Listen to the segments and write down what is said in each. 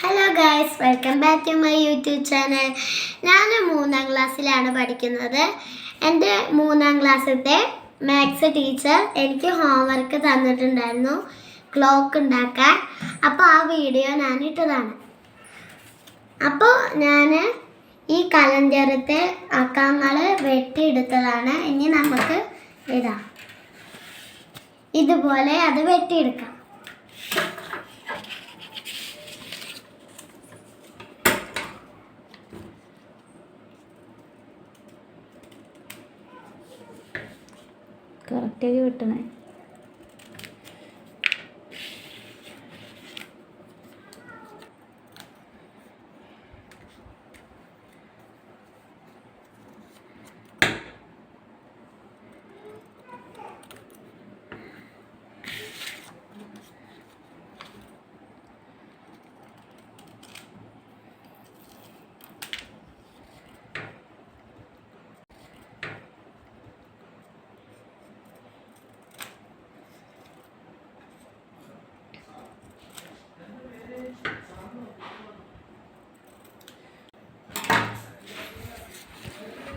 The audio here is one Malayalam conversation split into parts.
Hello guys welcome back to my YouTube channel ഞാൻ മൂന്നാം ക്ലാസ്സിലാണ് പഠിക്കുന്നത്. എന്റെ മൂന്നാം ക്ലാസ്സിലത്തെ മാത്സ് ടീച്ചർ എനിക്ക് ഹോംവർക്ക് തന്നിട്ടുണ്ടായിരുന്നു. ക്ലോക്ക് ഉണ്ടാക്കാൻ. അപ്പോൾ ആ വീഡിയോ ഞാൻ ഇട്ടതാണ്. അപ്പോൾ ഞാൻ ഈ കലഞ്ചരത്തെ അക്കങ്ങൾ വെട്ടിയെടുത്തതാണ്. ഇനി നമുക്ക് ഇതാ ഇതുപോലെ അത് വെട്ടിയെടുക്കാം. കറക്റ്റായി കിട്ടണേ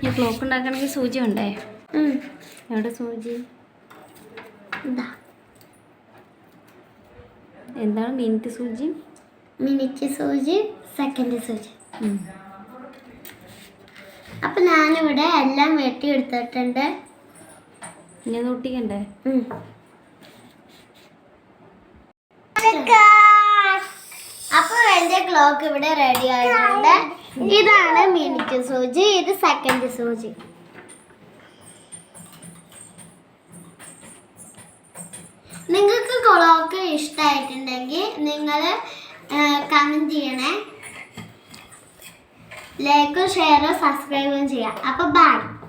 ഈ ക്ലോക്ക് ഉണ്ടാക്കണമെങ്കിൽ സൂചി ഉണ്ടേ? എവിടെ സൂചി? ഇതാ. എന്താണ് മിനിറ്റ് സൂചി? മിനിറ്റ് സൂചി സെക്കൻഡ് സൂചി. അപ്പം ഞാനിവിടെ എല്ലാം വെട്ടി എടുത്തിട്ടുണ്ട് ഇനി അത് ഒട്ടിക്കണ്ടേ? അപ്പോൾ അപ്പൊ എന്റെ ക്ലോക്ക് ഇവിടെ റെഡി ആയിട്ടുണ്ട്. ഇതാണ് മിനിറ്റ് സൂചി ഇത് സെക്കൻഡ് സൂചി. നിങ്ങൾക്ക് ക്ലോക്ക് ഇഷ്ടമായിട്ടുണ്ടെങ്കിൽ നിങ്ങൾ കമന്റ് ചെയ്യണേ. ലൈക്കും ഷെയറും സബ്സ്ക്രൈബും ചെയ്യാം. അപ്പോൾ ബൈ